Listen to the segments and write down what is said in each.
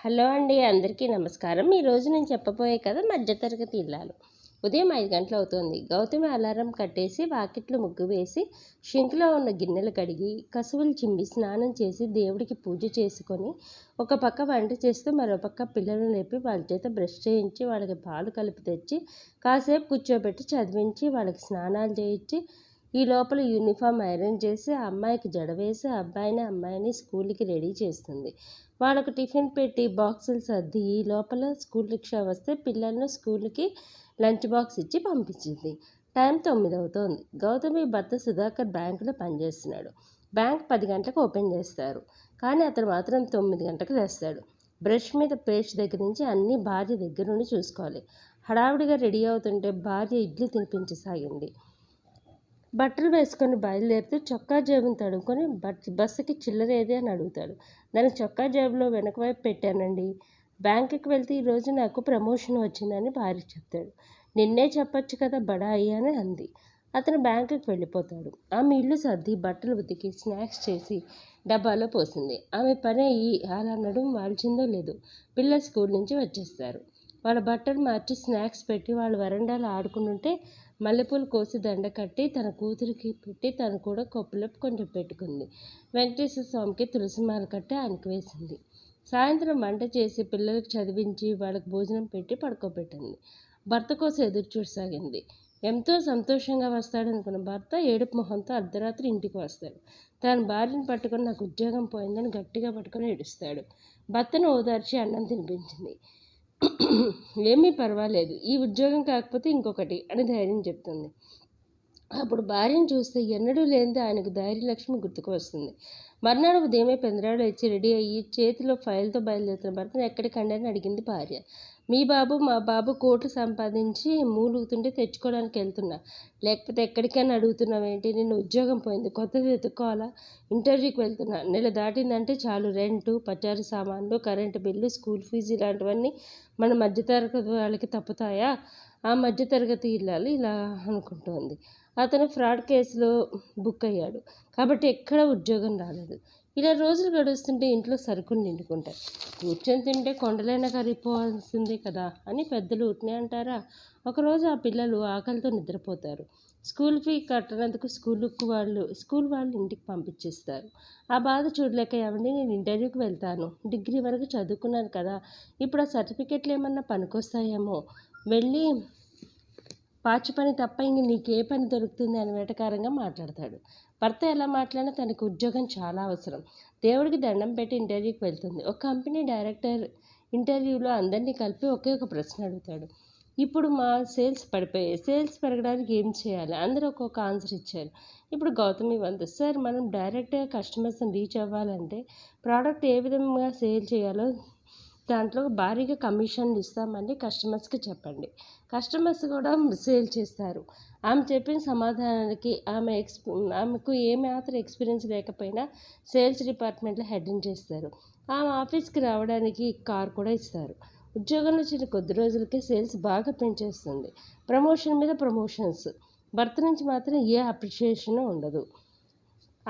Hello అండి అందరికీ నమస్కారం. ఈరోజు నేను చెప్పబోయే కథ మధ్యతరగతి ఇల్లాలు. ఉదయం ఐదు గంటలు అవుతుంది. గౌతమి అలారం కట్టేసి వాకిట్లు ముగ్గు వేసి షింక్లో ఉన్న గిన్నెలు కడిగి కసువులు చిమ్మి స్నానం చేసి దేవుడికి పూజ చేసుకొని ఒక పక్క వంట చేస్తూ మరో పక్క పిల్లలను లేపి వాళ్ళ చేత బ్రష్ చేయించి వాళ్ళకి పాలు కలిపి తెచ్చి కాసేపు కూర్చోబెట్టి చదివించి వాళ్ళకి స్నానాలు చేయించి ఈ లోపల యూనిఫామ్ ఐరన్ చేసి ఆ అమ్మాయికి జడ వేసి ఆ అబ్బాయిని అమ్మాయిని స్కూల్కి రెడీ చేస్తుంది. వాళ్ళకు టిఫిన్ పెట్టి బాక్సులు సర్ది ఈ లోపల స్కూల్ రిక్షా వస్తే పిల్లలను స్కూల్కి లంచ్ బాక్స్ ఇచ్చి పంపించింది. టైం తొమ్మిది అవుతోంది. గౌతమి భర్త సుధాకర్ బ్యాంకులో పనిచేస్తున్నాడు. బ్యాంక్ పది గంటలకు ఓపెన్ చేస్తారు. కానీ అతను మాత్రం తొమ్మిది గంటలకు లేస్తాడు. బ్రష్ మీద పేస్ట్ దగ్గర నుంచి అన్ని భార్య దగ్గర నుండి చూసుకోవాలి. హడావిడిగా రెడీ అవుతుంటే భార్య ఇడ్లీ తినిపించసాగింది. బట్టలు వేసుకొని బయలుదేరితే చొక్కా జేబుని తడుముకొని బట్ బస్సుకి చిల్లర ఏది అని అడుగుతాడు. దాని చొక్కా జేబులో వెనక వైపు పెట్టానండి. బ్యాంకుకి వెళ్తే ఈరోజు నాకు ప్రమోషన్ వచ్చిందని భార్య చెప్తాడు. నిన్నే చెప్పొచ్చు కదా బడాయి అని అంది. అతను బ్యాంకుకి వెళ్ళిపోతాడు. ఆమె ఇల్లు సర్ది బట్టలు ఉతికి స్నాక్స్ చేసి డబ్బాలో పోసింది. ఆమె పని అయ్యి అలా నడుము వాల్చిందో లేదు పిల్లలు స్కూల్ నుంచి వచ్చేస్తారు. వాళ్ళ బట్టలు మార్చి స్నాక్స్ పెట్టి వాళ్ళు వరండాలో ఆడుకుంటుంటే మల్లెపూలు కోసి దండ కట్టి తన కూతురికి పెట్టి తను కూడా కొప్పులో కొంచెం పెట్టుకుంది. వెంకటేశ్వర స్వామికి తులసిమాల కట్టి ఆయనకు వేసింది. సాయంత్రం వంట చేసి పిల్లలకు చదివించి వాళ్ళకి భోజనం పెట్టి పడుకోబెట్టింది. భర్త కోసం ఎదురు చూడసాగింది. ఎంతో సంతోషంగా వస్తాడనుకున్న భర్త ఏడుపు మొహంతో అర్ధరాత్రి ఇంటికి వస్తాడు. తన భార్యను పట్టుకొని నాకు ఉద్యోగం పోయిందని గట్టిగా పట్టుకొని ఏడుస్తాడు. భర్తను ఓదార్చి అన్నం తినిపించింది. ఏమీ పర్వాలేదు. ఈ ఉద్యోగం కాకపోతే ఇంకొకటి అని ధైర్యం చెప్తుంది. అప్పుడు భార్యను చూస్తే ఎన్నడూ లేనిది ఆయనకు ధైర్యలక్ష్మి గుర్తుకు వస్తుంది. మర్నాడు ఉదయమే పెందరాడు వచ్చి రెడీ అయ్యి చేతిలో ఫైల్తో బయలుదేరుతున్న భర్తను ఎక్కడికండి అని అడిగింది భార్య. మీ బాబు మా బాబు కోట్లు సంపాదించి మూలుగుతుంటే తెచ్చుకోవడానికి వెళ్తున్నా. లేకపోతే ఎక్కడికైనా అడుగుతున్నావు ఏంటి? నేను ఉద్యోగం పోయింది కొత్తది వెతుక్కోవాలా? ఇంటర్వ్యూకి వెళ్తున్నా. నెల దాటిందంటే చాలు. రెంటు పచారీ సామాన్లు కరెంటు బిల్లు స్కూల్ ఫీజు ఇలాంటివన్నీ మన మధ్యతరగతి వాళ్ళకి తప్పుతాయా? ఆ మధ్యతరగతి ఇల్లాలు ఇలా అనుకుంటోంది. అతను ఫ్రాడ్ కేసులో బుక్ అయ్యాడు. కాబట్టి ఎక్కడ ఉద్యోగం రాలేదు. ఇలా రోజులు గడుస్తుంటే ఇంట్లో సరుకులు నిండుకుంటాయి. కూర్చొని తింటే కొండలైనా కరిగిపోవాల్సిందే కదా అని పెద్దలు ఉట్నే అంటారా? ఒకరోజు ఆ పిల్లలు ఆకలితో నిద్రపోతారు. స్కూల్ ఫీ కట్టనందుకు స్కూల్కు వాళ్ళు స్కూల్ వాళ్ళు ఇంటికి పంపించేస్తారు. ఆ బాధ చూడలేక ఏమండి నేను ఇంటర్వ్యూకి వెళ్తాను. డిగ్రీ వరకు చదువుకున్నాను కదా. ఇప్పుడు ఆ సర్టిఫికెట్లు ఏమన్నా పనికొస్తాయేమో. వెళ్ళి పాచి పని తప్ప ఇంక నీకే పని దొరుకుతుంది అని వెటకారంగా మాట్లాడతాడు. భర్త ఎలా మాట్లాడినా తనకు ఉద్యోగం చాలా అవసరం. దేవుడికి దండం పెట్టి ఇంటర్వ్యూకి వెళ్తుంది. ఒక కంపెనీ డైరెక్టర్ ఇంటర్వ్యూలో అందరినీ కలిపి ఒకే ఒక ప్రశ్న అడుగుతాడు. ఇప్పుడు మా సేల్స్ పడిపోయాయి. సేల్స్ పెరగడానికి ఏం చేయాలి? అందరూ ఒక్కొక్క ఆన్సర్ ఇచ్చారు. ఇప్పుడు గౌతమి వంతు. సార్ మనం డైరెక్ట్గా కస్టమర్స్ని రీచ్ అవ్వాలంటే ప్రోడక్ట్ ఏ విధంగా సేల్ చేయాలో దాంట్లో భారీగా కమిషన్లు ఇస్తామని కస్టమర్స్కి చెప్పండి. కస్టమర్స్ కూడా సేల్ చేస్తారు. ఆమె చెప్పిన సమాధానానికి ఆమె ఎక్స్ ఆమెకు ఏ మాత్రం ఎక్స్పీరియన్స్ లేకపోయినా సేల్స్ డిపార్ట్మెంట్లో హెడ్డింగ్ చేస్తారు. ఆమె ఆఫీస్కి రావడానికి కార్ కూడా ఇస్తారు. ఉద్యోగంలో వచ్చిన కొద్ది రోజులకే సేల్స్ బాగా పెంచేస్తుంది. ప్రమోషన్ మీద ప్రమోషన్స్. భర్త నుంచి మాత్రం ఏ అప్రిషియేషన్ ఉండదు.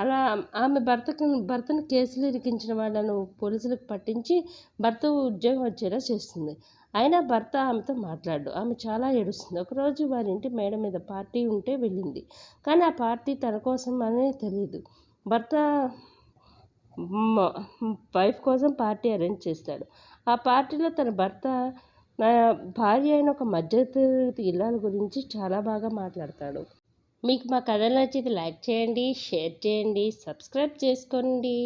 అలా ఆమె భర్తకు భర్తను కేసులు ఇరికించిన వాళ్ళను పోలీసులకు పట్టించి భర్త ఉద్యోగం వచ్చేలా చేస్తుంది. అయినా భర్త ఆమెతో మాట్లాడు ఆమె చాలా ఏడుస్తుంది. ఒకరోజు వారి ఇంటి మేడ మీద పార్టీ ఉంటే వెళ్ళింది. కానీ ఆ పార్టీ తన కోసం అనే తెలియదు భర్త వైఫ్ కోసం పార్టీ అరేంజ్ చేస్తాడు. ఆ పార్టీలో తన భర్త భార్య అయిన ఒక మధ్యతరగతి ఇల్లాల గురించి చాలా బాగా మాట్లాడతాడు. మీకు మా కథ నచ్చితే లైక్ చేయండి షేర్ చేయండి సబ్స్క్రైబ్ చేసుకోండి.